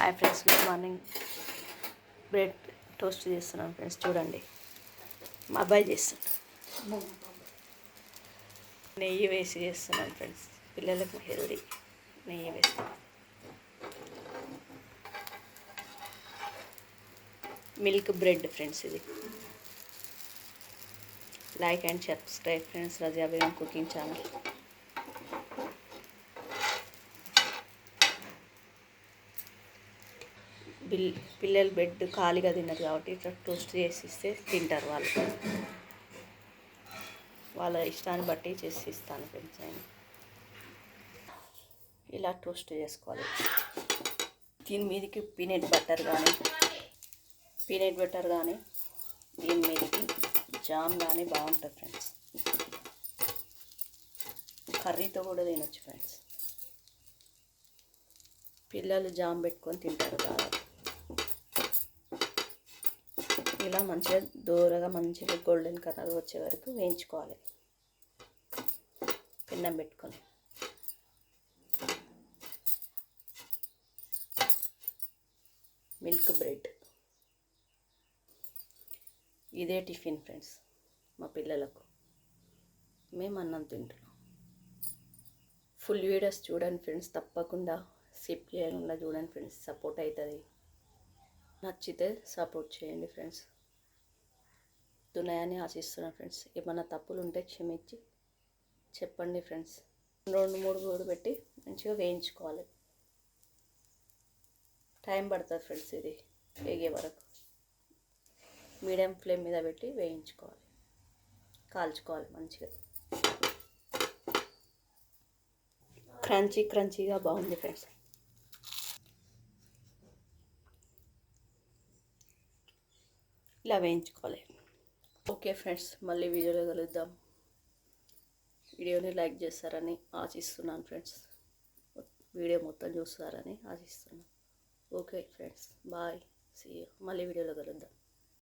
Hi friends good morning. Bread toast చేస్తున్నాను friends చూడండి. మా అబ్బాయి చేస్తున్నాడు నెయ్యి వేసి చేస్తున్నాను ఫ్రెండ్స్ పిల్లలకు హెల్దీ నెయ్యి వేస్తాను మిల్క్ బ్రెడ్ ఫ్రెండ్స్ ఇది. Like and subscribe friends Raja cooking channel. Bill పిల్లలు బెడ్ ఖాళీగా తిన్నారు కాబట్టి ఇట్లా టోస్ట్ చేసి ఇస్తే తింటారు వాళ్ళు. వాళ్ళ ఇష్టాన్ని బట్టి చేసి ఇస్తాను ఫ్రెండ్స్ నేను. ఇలా టోస్ట్ చేసుకోవాలి. దీని మీదకి పీనట్ బటర్ కానీ పీనట్ బటర్ కానీ దీని మీదకి జామ్ కానీ బాగుంటుంది ఫ్రెండ్స్. కర్రీతో కూడా తినొచ్చు ఫ్రెండ్స్. పిల్లలు జామ్ పెట్టుకొని తింటారు బాగా. ఇలా మంచిగా దూరగా మంచిగా గోల్డెన్ కలర్ వచ్చే వరకు వేయించుకోవాలి. పిన్నం పెట్టుకొని. Milk bread. ఇదే టిఫిన్ ఫ్రెండ్స్ మా పిల్లలకు. మేము అన్నం తింటున్నాం. ఫుల్ వీడియోస్ చూడండి ఫ్రెండ్స్ తప్పకుండా స్కిప్ చేయకుండా చూడండి ఫ్రెండ్స్ సపోర్ట్ అవుతుంది నచ్చితే సపోర్ట్ చేయండి ఫ్రెండ్స్. తున్నాయని ఆశిస్తున్నాను ఫ్రెండ్స్. ఏమైనా తప్పులు ఉంటే క్షమించి చెప్పండి ఫ్రెండ్స్. రెండు మూడు గూడు పెట్టి మంచిగా వేయించుకోవాలి. టైం పడుతుంది ఫ్రెండ్స్ ఇది వేగే వరకు. మీడియం ఫ్లేమ్ మీద పెట్టి వేయించుకోవాలి. కాల్చుకోవాలి మంచిగా. క్రంచీ క్రంచీగా బాగుంది ఫ్రెండ్స్. ఇలా వేయించుకోవాలి. ఓకే ఫ్రెండ్స్ మళ్ళీ వీడియోలో కలుద్దాం. వీడియోని లైక్ చేస్తారని ఆశిస్తున్నాను ఫ్రెండ్స్ వీడియో మొత్తం చూస్తారని ఆశిస్తున్నాను. ఓకే ఫ్రెండ్స్ బాయ్ సీ మళ్ళీ వీడియోలో కలుద్దాం.